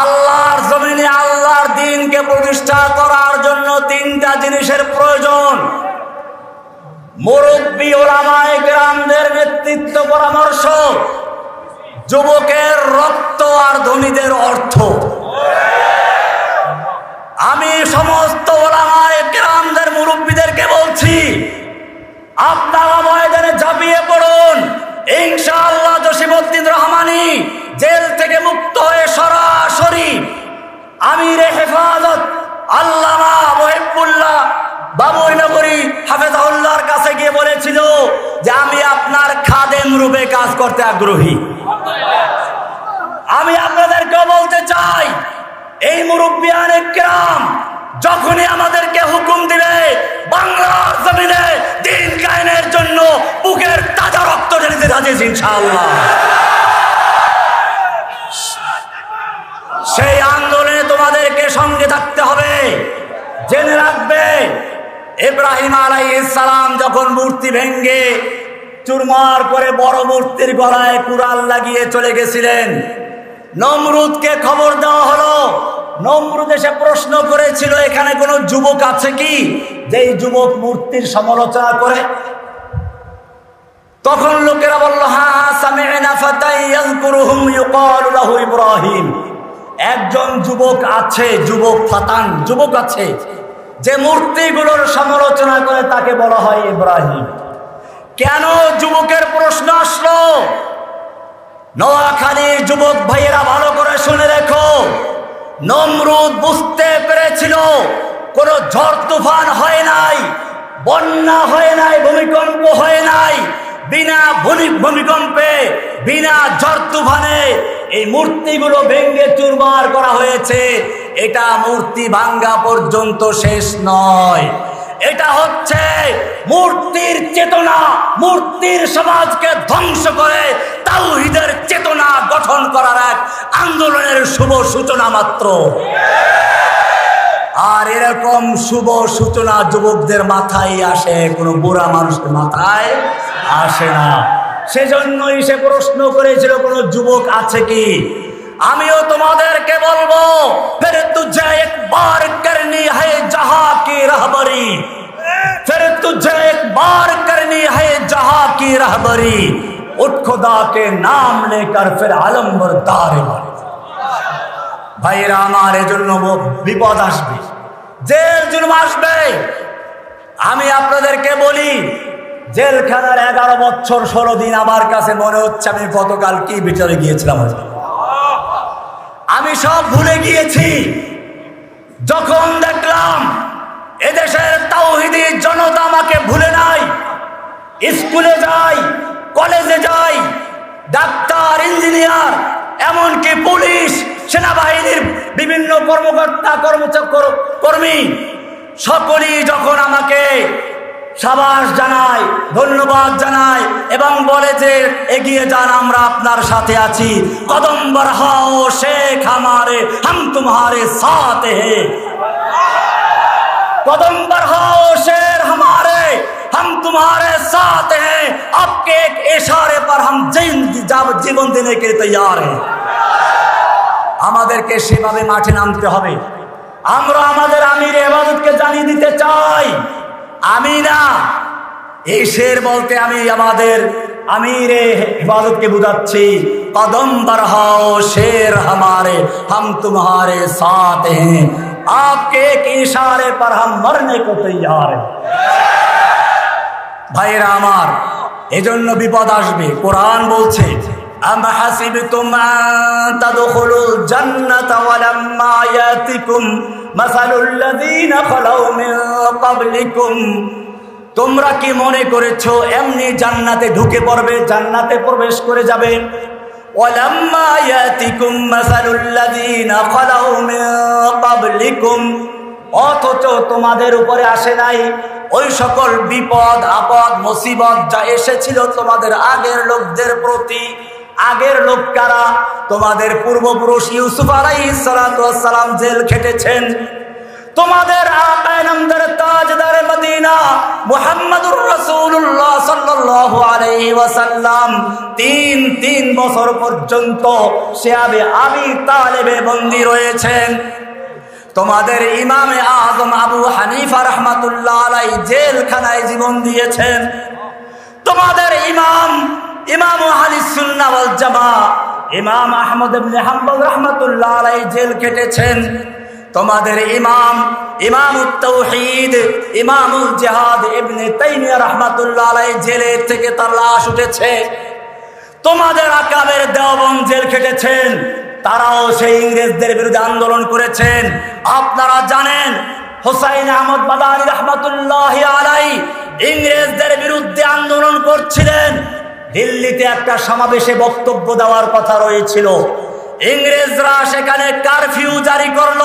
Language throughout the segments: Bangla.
আল্লাহর জমিনে আল্লাহর দিনকে প্রতিষ্ঠা করার জন্য তিনটা জিনিসের প্রয়োজন। মুরব্বী ওলামায় গ্রামদের নেতৃত্ব পরামর্শ, যুবকের রক্ত আর ধনীদের অর্থ। আমি সমস্ত ওলামায়ে আমিরে হেফাজত আল্লামা মহিবুল্লাহ বাবুই নগরী হাফেজাউল্লাহর কাছে গিয়ে বলেছিল যে আমি আপনার খাদেম রূপে কাজ করতে আগ্রহী। আমি আপনাদেরকেও বলতে চাই, এই মুরব্বিয়ান গ্রাম যখনই আমাদেরকে হুকুম দিবে বাংলার জমিনে দিন কায়েনের জন্য বুকের তাজা রক্ত ঢেলে রাজেশ ইনশাআল্লাহ। সেই সঙ্গে থাকতে হবে। জেনে রাখবে, ইব্রাহিম আলাইহিস সালাম যখন মূর্তি ভেঙ্গে চুরমার করে বড় মূর্তির গলায় কুড়াল লাগিয়ে চলে গেছিলেন, নমরুদকে খবর দেওয়া হলো, নমরুদ এসে প্রশ্ন করেছিল, এখানে কোনো যুবক আছে কি যেই যুবক মূর্তির সমালোচনা করে? তখন লোকেরা বলল ইউকালু লাহু ইব্রাহিম। একজন যুবক আছে, যুবক ফাতান, যুবক আছে, যে মূর্তিগুলোর সমালোচনা করে তাকে বলা হয় ইব্রাহিম। কেন যুবকের প্রশ্ন আসলো? নোয়াখালীর যুবক ভাইয়েরা ভালো করে শুনে রেখো। নমরুদ বুঝতে পেরেছিল, কোন ঝড় তুফান হয় নাই, বন্যা হয় নাই, ভূমিকম্প হয় নাই। বিনা ভূমি- ভূমিকম্পে, বিনা ঝড় তুফানে এই মূর্তিগুলো ভেঙ্গে চুরমার করা হয়েছে। এটা মূর্তি ভাঙ্গা পর্যন্ত শেষ নয়। এটা হচ্ছে মূর্তির চেতনা। মূর্তির সমাজকে ধ্বংস করে তাওহিদের চেতনা গঠন করার এক আন্দোলনের শুভ সূচনা মাত্র। আর এরকম শুভ সূচনা যুবকদের মাথায় আসে, কোনো বুড়া মানুষের মাথায় আসে না। সেজন্যই সে প্রশ্ন করেছিল, কোন যুবক আছে কি? আমিও তোমাদেরকে বলব ফের তুঝে একবার করনি হে জাহা কি রহবরি। ফের তুঝে একবার করনি হে জাহা কি রহবরি। উঠ কে নাম লেকর ফের আলম্বর তারে ভাইরা আমার এজন্য বিপদ আসবে। যে জুলুম আসবে। আমি আপনাদেরকে বলি জেলখানার এগারো বছর ষোলো দিন আমার কাছে মনে হচ্ছে আমি গতকাল কি বিচারে গিয়েছিলাম আমি সব ভুলে গিয়েছি। যখন দেখলাম এদেশের তাওহিদি জনতা আমাকে ভুলে নাই, স্কুলে যাই, কলেজে যাই, ডাক্তার, ইঞ্জিনিয়ার, এমনকি পুলিশ, সেনাবাহিনীর বিভিন্ন কর্মকর্তা, কর্মচক্র কর্মী, সকলেই যখন আমাকে সাবাস জানায় ধন্যবাদ জানায় এবং বলে যে এগিয়ে যান, আমরা আপনার সাথে আছি। কদম্বর হাও শেখ আমারে, হাম তুমারে সাথে হে। কদম্বর হাও শের হামারে হাম তুমারে সাথে হে। আপকে এক ইশারে পর হাম জীবন দিনে কে তৈয়ার হে। আমাদেরকে সেভাবে মাঠে নামতে হবে। আমরা আমাদের আমির এবাদতকে জানিয়ে দিতে চাই। আমি না এই শের বলতে আমি আমাদের আমিরে ইবাদতকে বুঝাচ্ছি কদম বরহাও শের हमारे हम तुम्हारे साथ हैं आपके एक इशारे पर हम मरने को तैयार हैं ভাইরা আমার এজন্য বিপদ আসবে কোরআন বলছে أم حسبتم أن تدخلوا الجنة ولما يأتكم مثل الذين خلوا من قبلكم তোমরা কি মনে করেছো এমনি জান্নাতে ঢুকে পড়বে জান্নাতে প্রবেশ করে যাবে ওয়ালাম্মা ইয়াতিকুম মাসালুল্লাযীনা খালাউ মিন ক্বাবলিকুম অথচ তোমাদের উপরে আসে নাই ওই সকল বিপদ আপদ মুসিবত যা এসেছিল তোমাদের আগের লোকদের প্রতি আগের লোক কারা? তোমাদের পূর্বপুরুষ ইউসুফ আলাইহিস সালাতু সালাম জেল খেটেছেন। তোমাদের মদিনা আলাইহি ওয়াসাল্লাম তিন তিন বছর পর্যন্ত তালেবে বন্দী রয়েছেন। তোমাদের ইমামে আজম আবু হানিফা রহমাতুল্লাহ জেলখানায় জীবন দিয়েছেন। তোমাদের ইমাম ইমাম জামা ইমাম আহমদ হাম্বল রাহমাতুল্লাহ জেল কেটেছেন তোমাদের ইমাম ইমাম তৌহিদ ইমামুল জিহাদ ইবনে তাইমিয়া রাহমাতুল্লাহ আলাই জেলে থেকে তার লাশ উঠেছে। তোমাদের আকাবের দেওবন জেল খেটেছেন। তারাও সেই ইংরেজদের বিরুদ্ধে আন্দোলন করেছেন। আপনারা জানেন, হোসাইন আহমদ মাদানী রহমতুল্লাহ আলাই ইংরেজদের বিরুদ্ধে আন্দোলন করছিলেন। দিল্লিতে একটা সমাবেশে বক্তব্য দেওয়ার কথা রয়েছিল। ইংরেজরা সেখানে কারফিউ জারি করল।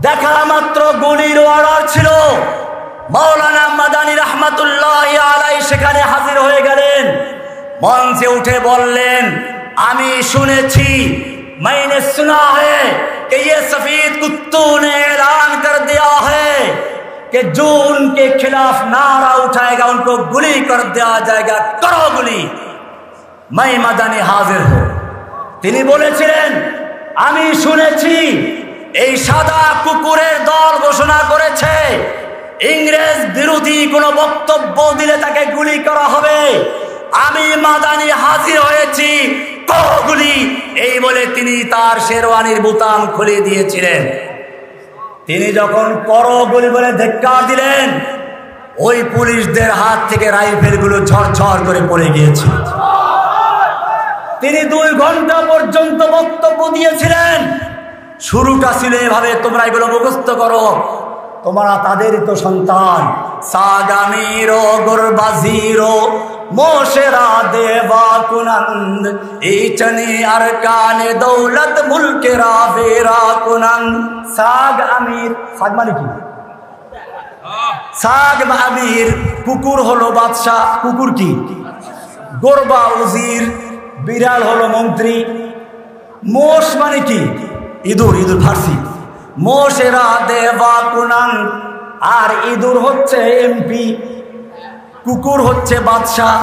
দেখা মাত্র গুলির অর্ডার ছিল। মৌলানা মাদানী রহমাতুল্লাহ আলাই সেখানে হাজির হয়ে গেলেন। মঞ্চে উঠে বললেন, আমি শুনেছি, মাইনে শোনা হে কে ইয়ে সফেদ কুত্তু নে এলান কর দেয়া کہ جو ان کے خلاف نعرہ اٹھائے گا ان کو گلی کر دیا جائے گا کرو گلی میں حاضر ہوں তিনি বলেছিলেন, আমি শুনেছি, এই সাদা কুকুরের দল ঘোষণা করেছে, ইংরেজ বিরোধী কোনো বক্তব্য দিলে তাকে গুলি করা হবে। আমি মাদানি হাজির হয়েছি গুলি। এই বলে তিনি তার শেরওয়ানির বুতাম খুলে দিয়েছিলেন। তিনি যখন কর গুলি বলে ধিক্কার দিলেন, ওই পুলিশদের হাত থেকে রাইফেলগুলো ঝরঝর করে পড়ে গিয়েছে তিনি দুই ঘণ্টা পর্যন্ত বক্তব্য দিয়েছিলেন। শুরুটা ছিল এভাবে, তোমরা এগুলো মুখস্থ করো। তোমরা তাদেরই তো সন্তান। মোশেরা, দেবা আর কানে দৌলত কুনন্দ। সাগ আমির মানে কি? সাগ কুকুর হলো বাদশাহ, কুকুর কি? গোরবা উজির, বিড়াল হলো মন্ত্রী। মোষ মানে কি? ইঁদুর ইঁদুর, ফার্সি। মোষেরা দেবা কুনান আর ইঁদুর হচ্ছে এমপি, কুকুর হচ্ছে বাদশাহ,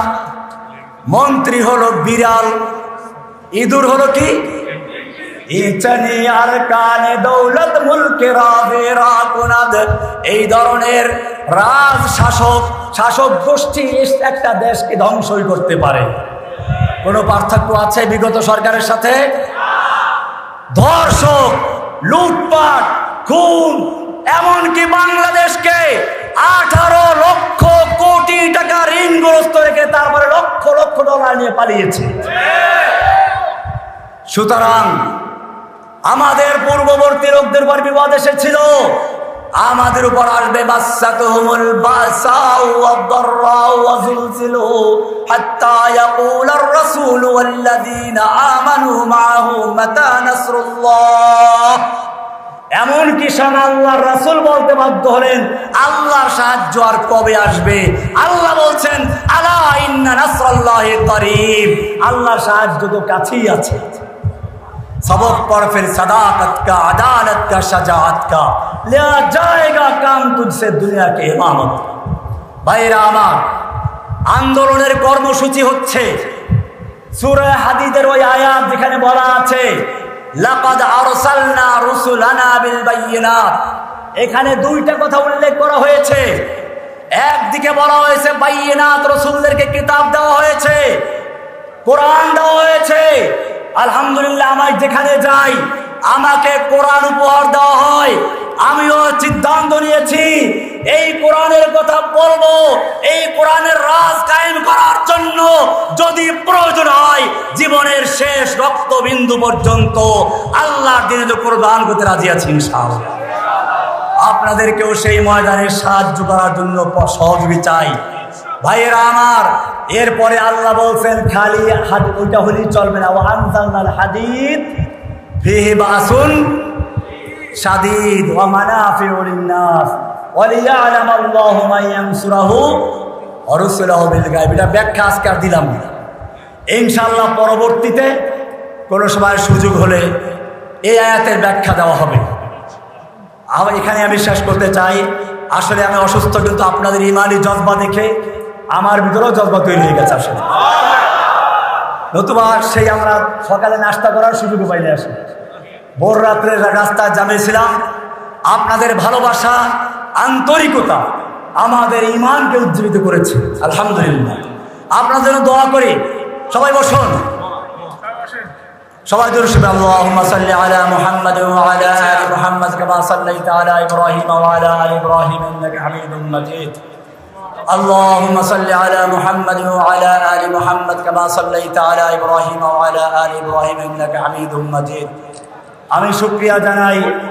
মন্ত্রী হলো বিড়াল, ইঁদুর হলো কি? আর কানে দৌলত কুনাদ এই ধরনের রাজ শাসক শাসক গোষ্ঠী একটা দেশকে ধ্বংসই করতে পারে। কোনো পার্থক্য আছে বিগত সরকারের সাথে? ধর্ষক! লুটপাট, খুন, এমনকি বাংলাদেশকে আঠারো লক্ষ কোটি টাকা ঋণগ্রস্ত রেখে তারপরে লক্ষ লক্ষ ডলার নিয়ে পালিয়েছে। সুতরাং আমাদের পূর্ববর্তী লোকদের উপর বিপদ এসেছিল। আমাদের উপর আসবে বাসাতুহুমুল বাসাউ ওয়াদ-দাররাউ ওয়া যুলজিলু হাত্তা ইয়াকুলার রাসূলু ওয়াল্লাযীনা আমানু মাআহু মাতা এমন কি স্বয়ং আল্লাহর রাসূল বলতে বাধ্য হলেন আল্লাহর সাহায্য আর কবে আসবে আল্লাহ বলছেন আলা ইন্না নাসরাল্লাহি করিব আল্লাহর সাহায্য তো কাছেই আছে सबक पर फिर सदाकत का अदालत का शजात का लिया जाएगा काम तुझसे दुनिया के इमामत ভাইরা আমার আন্দোলনের কর্মসূচি হচ্ছে সুরে হাদিদের ওই আয়াত যেখানে বলা আছে বিল এখানে দুইটা কথা উল্লেখ করা হয়েছে। একদিকে বলা হয়েছে, বাইয়িনাত রসুলদেরকে কিতাব দেওয়া হয়েছে, কোরআন দেওয়া হয়েছে আলহামদুলিল্লাহ আমার যেখানে যাই, আমাকে কোরআন উপহার দেওয়া হয়। আমিও সিদ্ধান্ত নিয়েছি, এই কোরআনের কথা বলব, এই কোরআনের রাজ কায়েম করার জন্য যদি প্রয়োজন হয়, জীবনের শেষ রক্তবিন্দু পর্যন্ত আল্লাহর দিনে তো কোরবান করতে রাজি আছি আপনাদেরকেও সেই ময়দানে সাহায্য করার জন্য সহযোগী চাই। ভাইয়েরা আমার, এরপরে আল্লাহ বলছেন, খালি হাত, ওইটা হলেই চলবে না। ও আনসাল হাদিদ ফিহি বাসুন এটা ব্যাখ্যা আজকে আর দিলাম পরবর্তীতে কোনো সময় সুযোগ হলে এই আয়াতের ব্যাখ্যা দেওয়া হবে। এখানে আমি শেষ করতে চাই। আসলে আমি অসুস্থ, কিন্তু আপনাদের ইমানি জজবা দেখে আমার ভিতরেও জজবা তৈরি হয়ে গেছে আসলে। নতুবা সেই আমরা সকালে নাস্তা করার সুযোগ পাইলে আসি ভোর রাত্রে রাস্তায় জামিয়েছিলাম। আপনাদের ভালোবাসা, আন্তরিকতা আমাদের ইমানকে উজ্জীবিত করেছে। আলহামদুলিল্লাহ। আপনার দোয়া করি। সবাই বসুন। সবাই দর্শক اللهم صل على محمد وعلى ال محمد كما صليت على ابراهيم وعلى ال ابراهيم انك حميد مجيد اللهم صل على محمد وعلى ال محمد كما صليت على ابراهيم وعلى ال ابراهيم انك حميد مجيد আমি শুকরিয়া জানাই